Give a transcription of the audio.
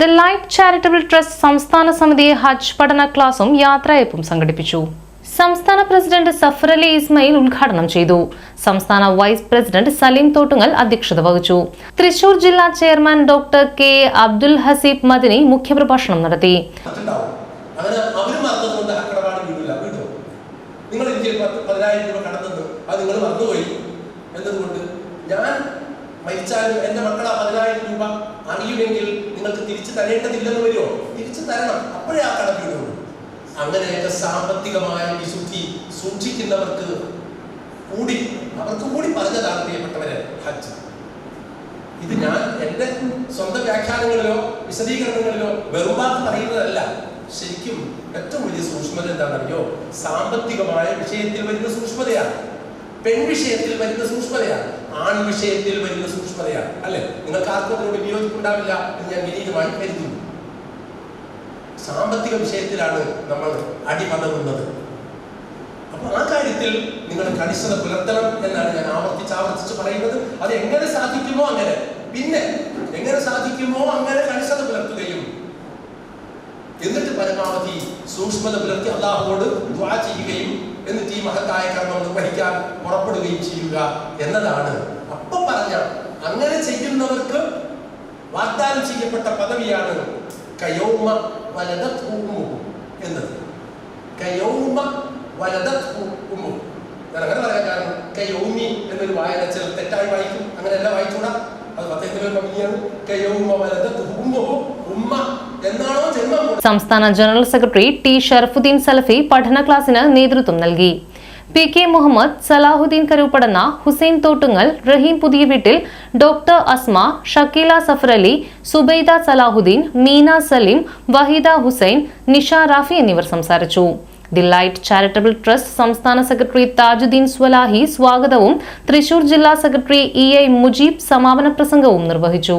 The light charitable trust സംസ്ഥാന സമിതി ഹജ്ജ് പഠന ക്ലാസും യാത്രയപ്പും സംഘടിപ്പിച്ചു. സംസ്ഥാന പ്രസിഡന്റ് സഫർ അലി ഇസ്മയിൽ ഉദ്ഘാടനം ചെയ്തു. സംസ്ഥാന വൈസ് പ്രസിഡന്റ് സലീം തോട്ടുങ്ങൽ അധ്യക്ഷത വഹിച്ചു. തൃശൂർ ജില്ലാ chairman doctor K Abdul Haseeb Madani മുഖ്യപ്രഭാഷണം നടത്തി. ഞാൻ മരിച്ചാലും എന്റെ മക്കളാ പതിനായിരം രൂപ അറിയുമെങ്കിൽ നിങ്ങൾക്ക് തിരിച്ചു തരേണ്ടതില്ലെന്ന് വരുമോ? തിരിച്ചു തരണം. അപ്പോഴേ ആ കടം തീരുള്ളൂ. അങ്ങനെയൊക്കെ സാമ്പത്തികമായ വിശുദ്ധി സൂക്ഷിക്കുന്നവർക്ക് കൂടി അവർക്ക് കൂടി പറഞ്ഞതാണ് പ്രിയപ്പെട്ടവരെ ഹജ്ജ്. ഇത് ഞാൻ എന്റെ സ്വന്തം വ്യാഖ്യാനങ്ങളിലോ വിശദീകരണങ്ങളിലോ വെറുവാക്ക് പറയുന്നതല്ല. ശരിക്കും ഏറ്റവും വലിയ സൂക്ഷ്മത എന്താണെന്നറിയോ? സാമ്പത്തികമായ വിഷയത്തിൽ വരുന്ന സൂക്ഷ്മതയാണ്. പെൺ വിഷയത്തിൽ വരുന്ന സൂക്ഷ്മതയാണ്. ആൺ വിഷയത്തിൽ വരുന്ന സൂക്ഷ്മതയാണ്. അല്ലെ? നിങ്ങൾക്ക് ആർക്കും അതിനോട് വിയോജിപ്പുണ്ടാവില്ല എന്ന് ഞാൻ വിനീതമായി കരുതുന്നു. സാമ്പത്തിക വിഷയത്തിലാണ് നമ്മൾ അടിമതകുന്നത് അപ്പൊ ആ കാര്യത്തിൽ നിങ്ങൾ കണിശത പുലർത്തണം എന്നാണ് ഞാൻ ആവർത്തിച്ച് ആവർത്തിച്ച് പറയുന്നത്. അത് എങ്ങനെ സാധിക്കുമോ അങ്ങനെ. പിന്നെ എങ്ങനെ സാധിക്കുമോ അങ്ങനെ കണിശത പുലർത്തുകയും എന്നിട്ട് പരമാവധി സൂക്ഷ്മത പുലർത്തി അള്ളാഹുവോട് ദ്വാ ചെയ്യുകയും എന്നിട്ട് ഈ മഹത്തായ കർമ്മം നിർവഹിക്കാൻ പുറപ്പെടുകയും ചെയ്യുക എന്നതാണ്. അപ്പൊ പറഞ്ഞ അങ്ങനെ ചെയ്യുന്നവർക്ക് വാഗ്ദാനം ചെയ്യപ്പെട്ട പദവിയാണ് കയോമ വലത എന്നത്. കയോമ വലത അങ്ങനെ പറയാൻ കാരണം കയോമി എന്നൊരു വായന ചില തെറ്റായി വായിക്കും. അങ്ങനെയല്ല വായിച്ചൂടാ. സംസ്ഥാന general secretary T Sharafuddin Salafi പഠന ക്ലാസിന് നേതൃത്വം നൽകി. പി കെ മുഹമ്മദ് സലാഹുദ്ദീൻ കരുപ്പടന്ന ഹുസൈൻ തോട്ടുങ്ങൽ റഹീം പുതിയ വീട്ടിൽ ഡോക്ടർ അസ്മ ഷക്കീല സഫറലി സുബൈദ സലാഹുദ്ദീൻ മീന സലീം വഹീദ ഹുസൈൻ നിഷ റാഫി എന്നിവർ സംസാരിച്ചു. ദി ലൈറ്റ് ചാരിറ്റബിൾ ട്രസ്റ്റ് സംസ്ഥാന സെക്രട്ടറി താജുദ്ദീൻ സ്വലാഹി സ്വാഗതവും തൃശൂർ ജില്ലാ സെക്രട്ടറി ഇ ഐ മുജീബ് സമാപന പ്രസംഗവും നിർവഹിച്ചു.